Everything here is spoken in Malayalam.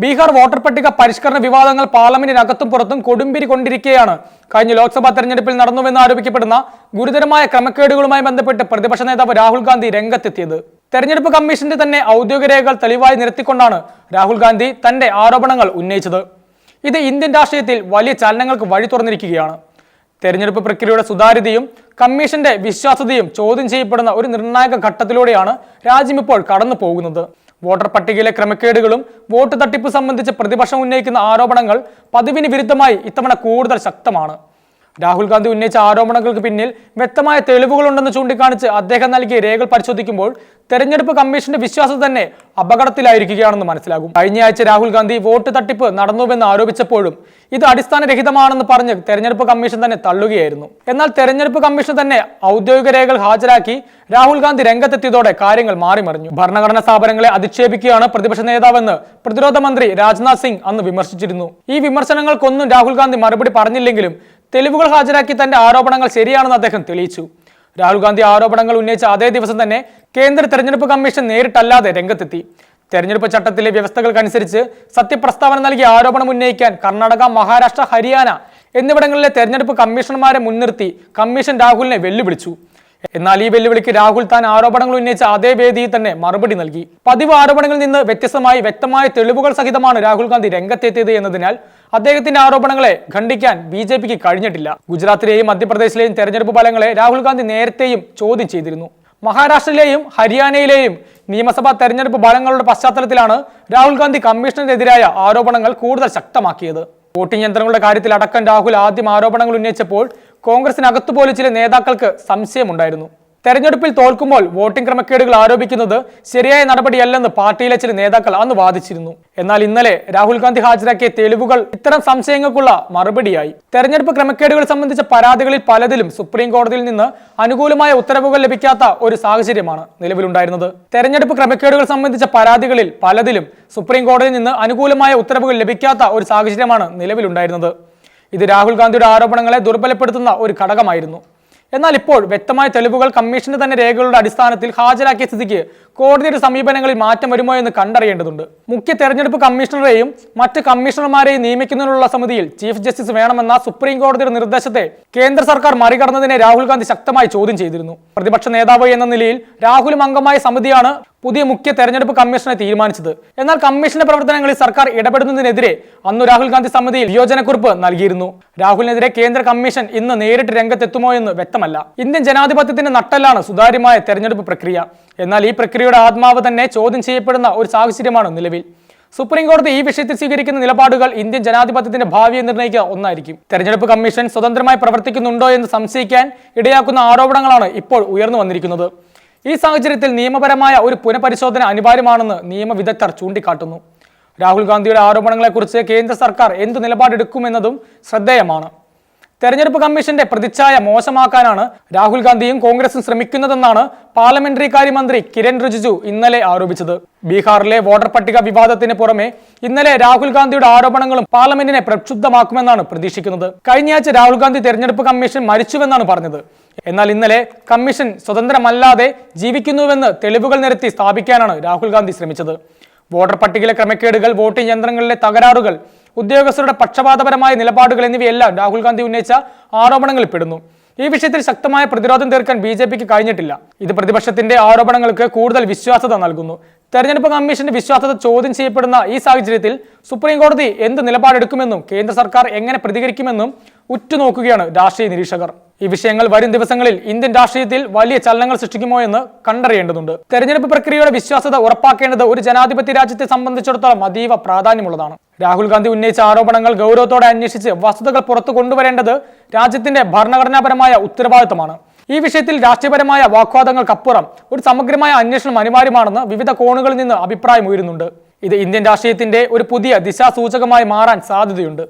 ബീഹാർ വോട്ടർ പട്ടിക പരിഷ്കരണ വിവാദങ്ങൾ പാർലമെന്റിനകത്തും പുറത്തും കൊടുമ്പിരി കൊണ്ടിരിക്കുകയാണ്. കഴിഞ്ഞ ലോക്സഭാ തെരഞ്ഞെടുപ്പിൽ നടന്നുവെന്ന് ആരോപിക്കപ്പെടുന്ന ഗുരുതരമായ ക്രമക്കേടുകളുമായി ബന്ധപ്പെട്ട് പ്രതിപക്ഷ നേതാവ് രാഹുൽ ഗാന്ധി രംഗത്തെത്തിയത്. തെരഞ്ഞെടുപ്പ് കമ്മീഷന്റെ തന്നെ ഔദ്യോഗിക രേഖകൾ തെളിവായി നിരത്തിക്കൊണ്ടാണ് രാഹുൽ ഗാന്ധി തന്റെ ആരോപണങ്ങൾ ഉന്നയിച്ചത്. ഇത് ഇന്ത്യൻ രാഷ്ട്രീയത്തിൽ വലിയ ചലനങ്ങൾക്ക് വഴി തുറന്നിരിക്കുകയാണ്. തെരഞ്ഞെടുപ്പ് പ്രക്രിയയുടെ സുതാര്യതയും കമ്മീഷന്റെ വിശ്വാസ്യതയും ചോദ്യം ചെയ്യപ്പെടുന്ന ഒരു നിർണായക ഘട്ടത്തിലൂടെയാണ് രാജ്യം ഇപ്പോൾ കടന്നു പോകുന്നത് വോട്ടർ പട്ടികയിലെ ക്രമക്കേടുകളും വോട്ട് തട്ടിപ്പ് സംബന്ധിച്ച് പ്രതിപക്ഷം ഉന്നയിക്കുന്ന ആരോപണങ്ങൾ പതിവിന് വിരുദ്ധമായി ഇത്തവണ കൂടുതൽ ശക്തമാണ്. രാഹുൽ ഗാന്ധി ഉന്നയിച്ച ആരോപണങ്ങൾക്ക് പിന്നിൽ വ്യക്തമായ തെളിവുകളുണ്ടെന്ന് ചൂണ്ടിക്കാണിച്ച് അദ്ദേഹം നൽകിയ രേഖകൾ പരിശോധിക്കുമ്പോൾ തെരഞ്ഞെടുപ്പ് കമ്മീഷന്റെ വിശ്വാസം തന്നെ അപകടത്തിലായിരിക്കുകയാണെന്ന് മനസ്സിലാകും. കഴിഞ്ഞയാഴ്ച രാഹുൽ ഗാന്ധി വോട്ട് തട്ടിപ്പ് നടന്നുവെന്ന് ആരോപിച്ചപ്പോഴും ഇത് അടിസ്ഥാനരഹിതമാണെന്ന് പറഞ്ഞ് തെരഞ്ഞെടുപ്പ് കമ്മീഷൻ തന്നെ തള്ളുകയായിരുന്നു. എന്നാൽ തെരഞ്ഞെടുപ്പ് കമ്മീഷൻ തന്നെ ഔദ്യോഗിക രേഖകൾ ഹാജരാക്കി രാഹുൽ ഗാന്ധി രംഗത്തെത്തിയതോടെ കാര്യങ്ങൾ മാറിമറിഞ്ഞു. ഭരണഘടനാ സ്ഥാപനങ്ങളെ അധിക്ഷേപിക്കുകയാണ് പ്രതിപക്ഷ നേതാവെന്ന് പ്രതിരോധ മന്ത്രി രാജ്നാഥ് സിംഗ് അന്ന് വിമർശിച്ചിരുന്നു. ഈ വിമർശനങ്ങൾക്കൊന്നും രാഹുൽ ഗാന്ധി മറുപടി പറഞ്ഞില്ലെങ്കിലും തെളിവുകൾ ഹാജരാക്കി തന്റെ ആരോപണങ്ങൾ ശരിയാണെന്ന് അദ്ദേഹം തെളിയിച്ചു. രാഹുൽ ഗാന്ധി ആരോപണങ്ങൾ ഉന്നയിച്ച അതേ ദിവസം തന്നെ കേന്ദ്ര തെരഞ്ഞെടുപ്പ് കമ്മീഷൻ നേരിട്ടല്ലാതെ രംഗത്തെത്തി. തെരഞ്ഞെടുപ്പ് ചട്ടത്തിലെ വ്യവസ്ഥകൾക്കനുസരിച്ച് സത്യപ്രസ്താവന നൽകിയ ആരോപണം ഉന്നയിക്കാൻ കർണാടക മഹാരാഷ്ട്ര ഹരിയാന എന്നിവിടങ്ങളിലെ തെരഞ്ഞെടുപ്പ് കമ്മീഷണർമാരെ മുൻനിർത്തി കമ്മീഷൻ രാഹുലിനെ വെല്ലുവിളിച്ചു. എന്നാൽ ഈ വെല്ലുവിളിക്ക് രാഹുൽ താൻ ആരോപണങ്ങൾ ഉന്നയിച്ച അതേ വേദിയിൽ തന്നെ മറുപടി നൽകി. പതിവ് ആരോപണങ്ങളിൽ നിന്ന് വ്യത്യസ്തമായി വ്യക്തമായ തെളിവുകൾ സഹിതമാണ് രാഹുൽ ഗാന്ധി രംഗത്തെത്തിയത് എന്നതിനാൽ അദ്ദേഹത്തിന്റെ ആരോപണങ്ങളെ ഖണ്ഡിക്കാൻ ബി ജെ പിക്ക് കഴിഞ്ഞിട്ടില്ല. ഗുജറാത്തിലെയും മധ്യപ്രദേശിലെയും തെരഞ്ഞെടുപ്പ് ഫലങ്ങളെ രാഹുൽ ഗാന്ധി നേരത്തെയും ചോദ്യം ചെയ്തിരുന്നു. മഹാരാഷ്ട്രയിലെയും ഹരിയാനയിലെയും നിയമസഭാ തെരഞ്ഞെടുപ്പ് ഫലങ്ങളുടെ പശ്ചാത്തലത്തിലാണ് രാഹുൽ ഗാന്ധി കമ്മീഷനെതിരായ ആരോപണങ്ങൾ കൂടുതൽ ശക്തമാക്കിയത്. വോട്ടിംഗ് യന്ത്രങ്ങളുടെ കാര്യത്തിൽ അടക്കം രാഹുൽ ആദ്യം ആരോപണങ്ങൾ ഉന്നയിച്ചപ്പോൾ കോൺഗ്രസിനകത്തുപോലെ ചില നേതാക്കൾക്ക് സംശയമുണ്ടായിരുന്നു. തെരഞ്ഞെടുപ്പിൽ തോൽക്കുമ്പോൾ വോട്ടിംഗ് ക്രമക്കേടുകൾ ആരോപിക്കുന്നത് ശരിയായ നടപടിയല്ലെന്ന് പാർട്ടിയിലെ ചില നേതാക്കൾ അന്ന് വാദിച്ചിരുന്നു. എന്നാൽ ഇന്നലെ രാഹുൽ ഗാന്ധി ഹാജരാക്കിയ തെളിവുകൾ ഇത്തരം സംശയങ്ങൾക്കുള്ള മറുപടിയായി. തെരഞ്ഞെടുപ്പ് ക്രമക്കേടുകൾ സംബന്ധിച്ച പരാതികളിൽ പലതിലും സുപ്രീം കോടതിയിൽ നിന്ന് അനുകൂലമായ ഉത്തരവുകൾ ലഭിക്കാത്ത ഒരു സാഹചര്യമാണ് നിലവിലുണ്ടായിരുന്നത്. തെരഞ്ഞെടുപ്പ് ക്രമക്കേടുകൾ സംബന്ധിച്ച പരാതികളിൽ പലതിലും സുപ്രീം കോടതിയിൽ നിന്ന് അനുകൂലമായ ഉത്തരവുകൾ ലഭിക്കാത്ത ഒരു സാഹചര്യമാണ് നിലവിലുണ്ടായിരുന്നത്. ഇത് രാഹുൽ ഗാന്ധിയുടെ ആരോപണങ്ങളെ ദുർബലപ്പെടുത്തുന്ന ഒരു ഘടകമായിരുന്നു. എന്നാൽ ഇപ്പോൾ വ്യക്തമായ തെളിവുകൾ കമ്മീഷന്റെ തന്നെ രേഖകളുടെ അടിസ്ഥാനത്തിൽ ഹാജരാക്കിയ സ്ഥിതിക്ക് കോടതിയുടെ സമീപനങ്ങളിൽ മാറ്റം വരുമോ എന്ന് കണ്ടറിയേണ്ടതുണ്ട്. മുഖ്യ തെരഞ്ഞെടുപ്പ് കമ്മീഷണറെയും മറ്റ് കമ്മീഷണർമാരെയും നിയമിക്കുന്നതിനുള്ള സമിതിയിൽ ചീഫ് ജസ്റ്റിസ് വേണമെന്ന സുപ്രീം കോടതിയുടെ നിർദ്ദേശത്തെ കേന്ദ്ര സർക്കാർ മറികടന്നതിനെ രാഹുൽ ഗാന്ധി ശക്തമായി ചോദ്യം ചെയ്തിരുന്നു. പ്രതിപക്ഷ നേതാവ് എന്ന നിലയിൽ രാഹുലും അംഗമായ സമിതിയാണ് പുതിയ മുഖ്യ തെരഞ്ഞെടുപ്പ് കമ്മീഷനെ തീരുമാനിച്ചത്. എന്നാൽ കമ്മീഷന്റെ പ്രവർത്തനങ്ങളിൽ സർക്കാർ ഇടപെടുന്നതിനെതിരെ അന്ന് രാഹുൽ ഗാന്ധി സമിതിയിൽ വിയോജനക്കുറിപ്പ് നൽകിയിരുന്നു. രാഹുലിനെതിരെ കേന്ദ്ര കമ്മീഷൻ ഇന്ന് നേരിട്ട് രംഗത്തെത്തുമോ എന്ന് വ്യക്തമല്ല. ഇന്ത്യൻ ജനാധിപത്യത്തിന്റെ നട്ടെല്ലാണ് സുതാര്യമായ തെരഞ്ഞെടുപ്പ് പ്രക്രിയ. എന്നാൽ ഈ പ്രക്രിയയുടെ ആത്മാവ് തന്നെ ചോദ്യം ചെയ്യപ്പെടുന്ന ഒരു സാഹചര്യമാണ് നിലവിൽ. സുപ്രീം കോടതി ഈ വിഷയത്തിൽ സ്വീകരിക്കുന്ന നിലപാടുകൾ ഇന്ത്യൻ ജനാധിപത്യത്തിന്റെ ഭാവിയെ നിർണയിക്കുക ഒന്നായിരിക്കും. തെരഞ്ഞെടുപ്പ് കമ്മീഷൻ സ്വതന്ത്രമായി പ്രവർത്തിക്കുന്നുണ്ടോ എന്ന് സംശയിക്കാൻ ഇടയാക്കുന്ന ആരോപണങ്ങളാണ് ഇപ്പോൾ ഉയർന്നു വന്നിരിക്കുന്നത്. ഈ സാഹചര്യത്തിൽ നിയമപരമായ ഒരു പുനഃപരിശോധന അനിവാര്യമാണെന്ന് നിയമവിദഗ്ധർ ചൂണ്ടിക്കാട്ടുന്നു. രാഹുൽ ഗാന്ധിയുടെ ആരോപണങ്ങളെക്കുറിച്ച് കേന്ദ്ര സർക്കാർ എന്തു നിലപാടെടുക്കുമെന്നതും ശ്രദ്ധേയമാണ്. തെരഞ്ഞെടുപ്പ് കമ്മീഷന്റെ പ്രതിച്ഛായ മോശമാക്കാനാണ് രാഹുൽ ഗാന്ധിയും കോൺഗ്രസും ശ്രമിക്കുന്നതെന്നാണ് പാർലമെന്ററി കാര്യമന്ത്രി കിരൺ റിജിജു ഇന്നലെ ആരോപിച്ചത്. ബീഹാറിലെ വോട്ടർ പട്ടിക വിവാദത്തിന് പുറമെ ഇന്നലെ രാഹുൽ ഗാന്ധിയുടെ ആരോപണങ്ങളും പാർലമെന്റിനെ പ്രക്ഷുബ്ധമാക്കുമെന്നാണ് പ്രതീക്ഷിക്കുന്നത്. കഴിഞ്ഞയാഴ്ച രാഹുൽ ഗാന്ധി തെരഞ്ഞെടുപ്പ് കമ്മീഷൻ മരിച്ചുവെന്നാണ് പറഞ്ഞത്. എന്നാൽ ഇന്നലെ കമ്മീഷൻ സ്വതന്ത്രമല്ലാതെ ജീവിക്കുന്നുവെന്ന് തെളിവുകൾ നിരത്തി സ്ഥാപിക്കാനാണ് രാഹുൽ ഗാന്ധി ശ്രമിച്ചത്. വോട്ടർ പട്ടികയിലെ ക്രമക്കേടുകൾ വോട്ടിംഗ് യന്ത്രങ്ങളിലെ തകരാറുകൾ ഉദ്യോഗസ്ഥരുടെ പക്ഷപാതപരമായ നിലപാടുകൾ എന്നിവയെല്ലാം രാഹുൽ ഗാന്ധി ഉന്നയിച്ച ആരോപണങ്ങളിൽ പെടുന്നു ഈ വിഷയത്തിൽ ശക്തമായ പ്രതിരോധം തീർക്കാൻ ബി ജെ പിക്ക് കഴിഞ്ഞിട്ടില്ല. ഇത് പ്രതിപക്ഷത്തിന്റെ ആരോപണങ്ങൾക്ക് കൂടുതൽ വിശ്വാസത നൽകുന്നു. തെരഞ്ഞെടുപ്പ് കമ്മീഷന്റെ വിശ്വാസത ചോദ്യം ചെയ്യപ്പെടുന്ന ഈ സാഹചര്യത്തിൽ സുപ്രീം കോടതി എന്ത് നിലപാടെടുക്കുമെന്നും കേന്ദ്ര സർക്കാർ എങ്ങനെ പ്രതികരിക്കുമെന്നും ഉറ്റുനോക്കുകയാണ് രാഷ്ട്രീയ നിരീക്ഷകർ. ഈ വിഷയങ്ങൾ വരും ദിവസങ്ങളിൽ ഇന്ത്യൻ രാഷ്ട്രീയത്തിൽ വലിയ ചലനങ്ങൾ സൃഷ്ടിക്കുമോ എന്ന് കണ്ടറിയേണ്ടതുണ്ട്. തെരഞ്ഞെടുപ്പ് പ്രക്രിയയുടെ വിശ്വാസ്യത ഉറപ്പാക്കേണ്ടത് ഒരു ജനാധിപത്യ രാജ്യത്തെ സംബന്ധിച്ചിടത്തോളം അതീവ പ്രാധാന്യമുള്ളതാണ്. രാഹുൽ ഗാന്ധി ഉന്നയിച്ച ആരോപണങ്ങൾ ഗൗരവത്തോടെ അന്വേഷിച്ച് വസ്തുതകൾ പുറത്തു കൊണ്ടുവരേണ്ടത് രാജ്യത്തിന്റെ ഭരണഘടനാപരമായ ഉത്തരവാദിത്തമാണ്. ഈ വിഷയത്തിൽ രാഷ്ട്രീയപരമായ വാഗ്വാദങ്ങൾക്കപ്പുറം ഒരു സമഗ്രമായ അന്വേഷണം അനിവാര്യമാണെന്ന് വിവിധ കോണുകളിൽ നിന്ന് അഭിപ്രായം ഉയരുന്നുണ്ട്. ഇത് ഇന്ത്യൻ രാഷ്ട്രീയത്തിന്റെ ഒരു പുതിയ ദിശാസൂചകമായി മാറാൻ സാധ്യതയുണ്ട്.